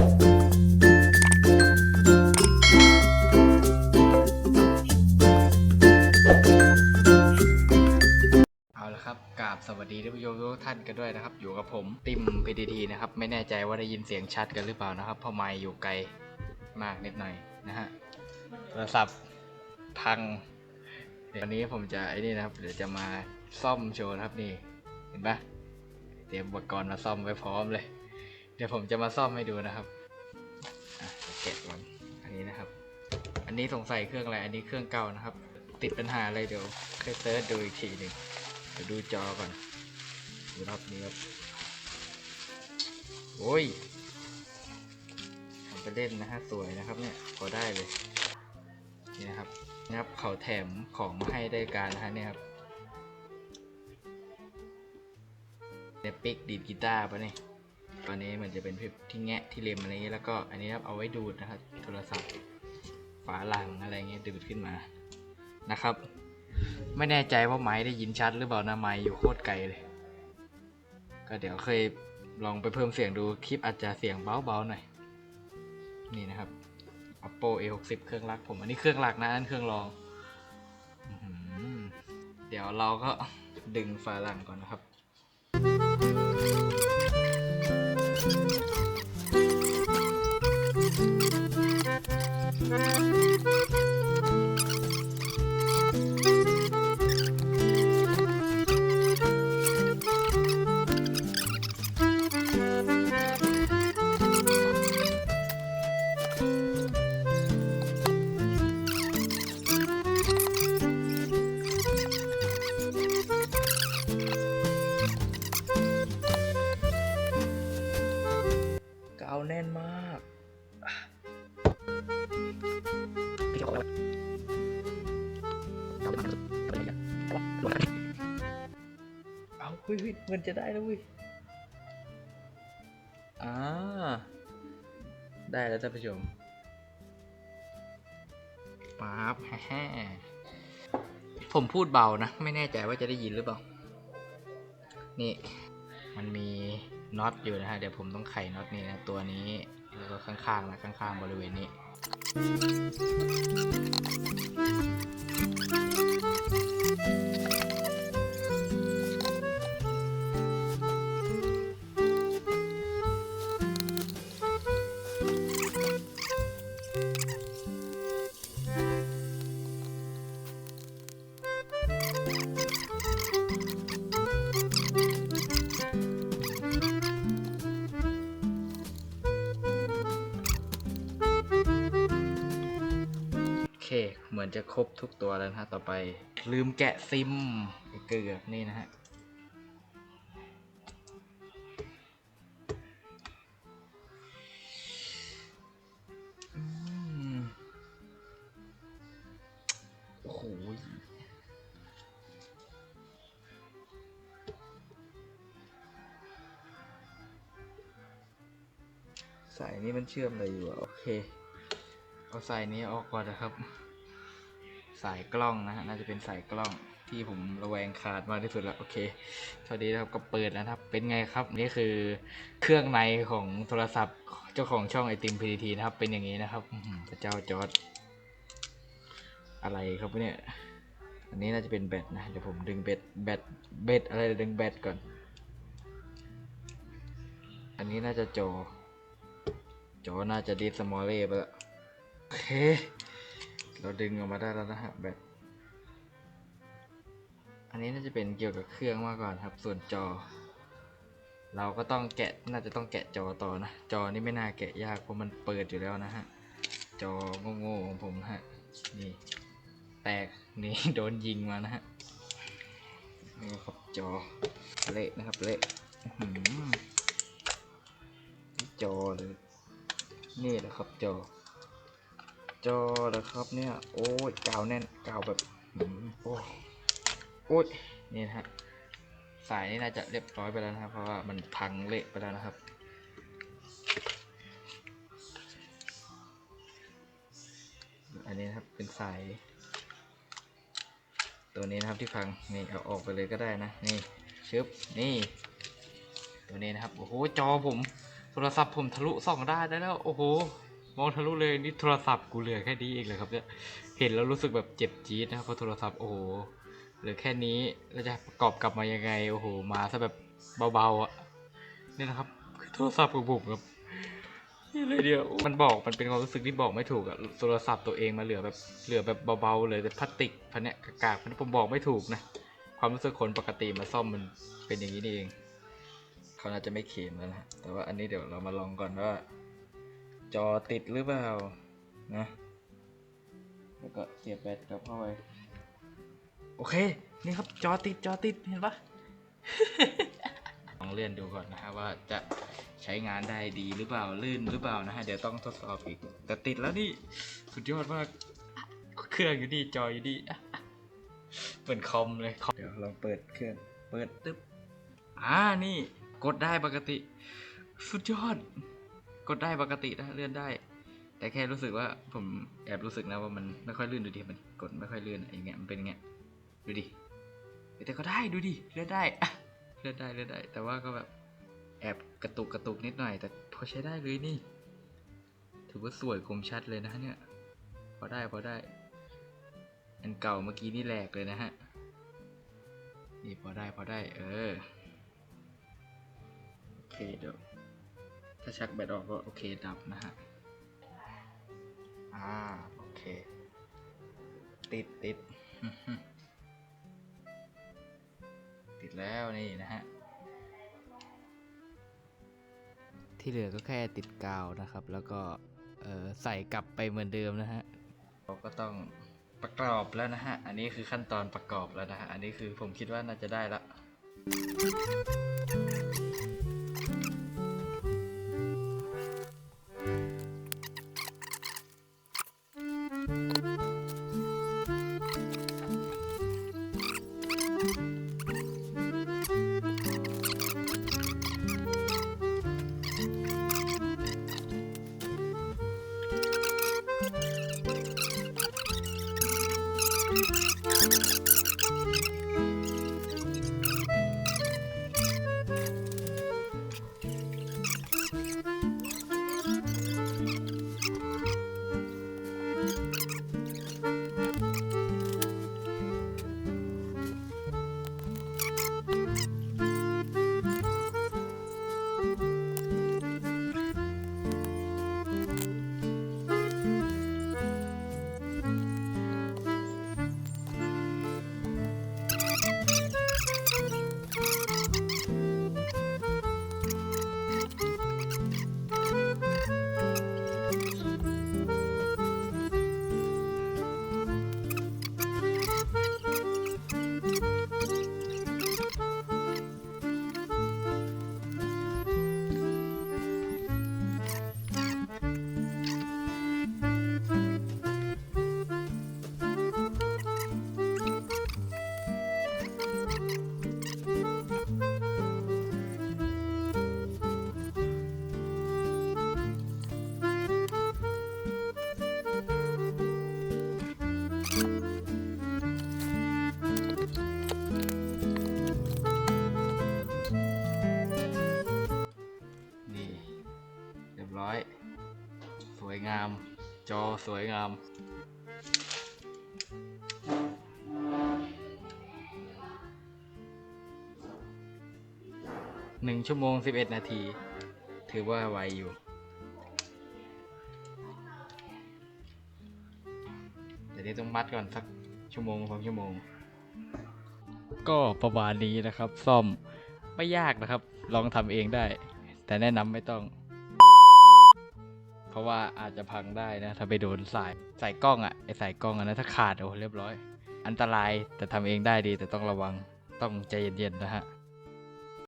สวัสดีท่านผู้ชมทุกท่านกันด้วยนะครับ อยู่กับผมติม PDT นะครับ ไม่แน่ใจว่าได้ยินเสียงชัดกันหรือเปล่านะครับเพราะไมค์อยู่ไกลมากนิดหน่อยนะฮะโทรศัพท์พังเดี๋ยววันนี้ผมจะไอ้นี่นะครับเดี๋ยวจะมาซ่อมโชว์นะครับนี่ เห็นปะเตรียมอุปกรณ์มาซ่อมไว้พร้อมเลย เดี๋ยวผมจะมาซ่อมให้ดูนะครับอะแกะก่อนอันนี้นะครับ อันนี้สงสัยเครื่องอะไร อันนี้เครื่องเก่านะครับ ติดปัญหาอะไรเดี๋ยวค่อยเซิร์ชดูอีกทีหนึ่งเดี๋ยวดูจอก่อนดูรอบนี้ครับโอ้ยทำไปเล่นนะฮะสวยนะครับเนี่ยพอได้เลยนี่นะครับนะครับเขาแถมของมาให้ได้การนะฮะเนี่ยครับเนี่ยปิกดีดกีตาร์ปะเนี่ย ตอนนี้มันจะเป็นที่แงะที่เลมอะไรเงี้ยแล้วก็อันนี้ครับเอาไว้ดูดนะครับโทรศัพท์ฝาหลังอะไรเงี้ยดูดขึ้นมานะครับ ไม่แน่ใจว่าไม้ได้ยินชัดหรือเปล่านะไม้อยู่โคตรไกลเลย ก็เดี๋ยวเคยลองไปเพิ่มเสียงดูคลิปอาจจะเสียงเบาๆหน่อยนี่นะครับ Oppo A60 เครื่องรักผม อันนี้เครื่องหลักนะอันเครื่องรอง เดี๋ยวเราก็ดึงฝาหลังก่อนนะครับ ก เอาเฮ้ยเฮ้ยเหมือนจะได้แล้วเว้ยอ่าได้แล้วท่านผู้ชมปั๊บแฮ่ผมพูดเบานะ ไม่แน่ใจว่าจะได้ยินหรือเปล่า นี่ มันมีน็อตอยู่นะฮะ เดี๋ยวผมต้องไขน็อตนี่นะ ตัวนี้ แล้วก็ข้างๆนะข้างๆบริเวณนี้ うん。 เคเหมือนจะครบทุกตัวแล้วนะฮะต่อไป ลืมแกะซิมไอเกือกนี่นะฮะโอ้โหสายนี้มันเชื่อมอะไรอยู่อะโอเค เอาสายนี้ออกก่อนนะครับ สายกล้องนะฮะน่าจะเป็นสายกล้องที่ผมระแวงขาดมากที่สุดแล้วโอเคสวัสดีนะครับก็เปิดแล้วนะครับ เป็นไงครับนี่คือเครื่องในของโทรศัพท์เจ้าของช่องไอติม PTT นะครับ เป็นอย่างนี้นะครับพระเจ้าจอร์ดอะไรครับเนี่ยอันนี้น่าจะเป็นแบตนะเดี๋ยวผมดึงแบตแบตแบตอะไรดึงแบตก่อน อันนี้น่าจะจอจอน่าจะดีสมอลเล่ไปล้วโอเค เราดึงออกมาได้แล้วนะฮะแบตอันนี้น่าจะเป็นเกี่ยวกับเครื่องมากกว่าครับ ส่วนจอ เราก็ต้องแกะน่าจะต้องแกะจอต่อนะ จอนี่ไม่น่าแกะยากเพราะมันเปิดอยู่แล้วนะฮะ จอโง่ๆของผมฮะ นี่ แตกนี่โดนยิงมานะฮะนี่ครับจอเละนะครับเละจอเลยนี่แหละครับจอ จอเหรอครับเนี่ย โอ้ยกาวแน่นกาวแบบโอ้ยโอ้ยนี่นะฮะสายนี่น่าจะเรียบร้อยไปแล้วนะครับ เพราะว่ามันพังเละไปแล้วนะครับ อันนี้นะครับเป็นสาย ตัวนี้นะครับที่พังนี่เอาออกไปเลยก็ได้นะนี่ชึบนี่ ตัวนี้นะครับโอ้โหจอผมสรศัพท์ผมทะลุสองด้านได้แล้วโอ้โห มองทะลุเลยนี่โทรศัพท์กูเหลือแค่นี้เองเลยครับเนี่ยเห็นแล้วรู้สึกแบบเจ็บจี๊ดนะครับเพราะโทรศัพท์โอ้โหเหลือแค่นี้แล้วจะประกอบกลับมายังไงโอ้โหมาซะแบบเบาๆอะนี่นะครับคือโทรศัพท์ของผมครับนี่เลยเดียวมันบอกมันเป็นความรู้สึกที่บอกไม่ถูกอะโทรศัพท์ตัวเองมาเหลือแบบเหลือแบบเบาๆเลยแต่พลาสติกพันเนี้ยกากๆพันผมบอกไม่ถูกนะความรู้สึกคนปกติมาซ่อมมันเป็นอย่างนี้นี่เองเขาน่าจะไม่เข็มแล้วนะแต่ว่าอันนี้เดี๋ยวเรามาลองก่อนว่า จอติดหรือเปล่านะแล้วก็เสียบแบตกลับเข้าไปโอเค นี่ครับจอติดจอติดเห็นปะลองเลื่อนดูก่อนนะฮะว่าจะใช้งานได้ดีหรือเปล่าลื่นหรือเปล่านะฮะเดี๋ยวต้องทดสอบอีก แต่ติดแล้วนี่สุดยอดมากเครื่องอยู่นี่จออยู่นี่เหมือนคอมเลยเดี๋ยวลองเปิดเครื่องเปิดตึ๊บอ่านี่กดได้ปกติ สุดยอด กดได้ปกตินะเลื่อนได้ แต่แค่รู้สึกว่าผมแอบรู้สึกนะว่ามันไม่ค่อยลื่นดูดิมันกดไม่ค่อยลื่นอะอย่างเงี้ยมันเป็นย่างเงี้ยดูดิแต่ก็ได้ดูดิเลื่อนได้เลื่อนได้เลื่อนได้ แต่ว่าก็แบบแอบกระตุกกระตุกนิดหน่อย แต่พอใช้ได้เลยนี่ ถือว่าสวยคมชัดเลยนะเนี่ยพอได้พอได้ อันเก่าเมื่อกี้นี่แหลกเลยนะฮะนี่พอได้พอได้ เออ โอเคเดี๋ยว ถ้าชักแบตออกก็โอเคดับนะฮะ อ่า โอเค ติดติด ติดแล้วนี่นะฮะ ที่เหลือก็แค่ติดกาวนะครับ แล้วก็เอ่อใส่กลับไปเหมือนเดิมนะฮะ เราก็ต้องประกอบแล้วนะฮะ อันนี้คือขั้นตอนประกอบแล้วนะฮะ อันนี้คือผมคิดว่าน่าจะได้ละ จอสวยงาม หนึ่งชั่วโมงสิบเอ็ดนาที ถือว่าไวอยู่เดี๋ยวนี้ต้องมัดก่อนสักชั่วโมงสองชั่วโมง ก็ประมาณนี้นะครับ ซ่อมไม่ยากนะครับ ลองทำเองได้ แต่แนะนำไม่ต้อง ราะว่าอาจจะพังได้นะ ถ้าไปโดนสายสายกล้องอะไอสายกล้องอะนะถ้าขาดโอ้เรียบร้อย อันตรายแต่ทำเองได้ดีแต่ต้องระวังต้องใจเย็นๆนะฮะ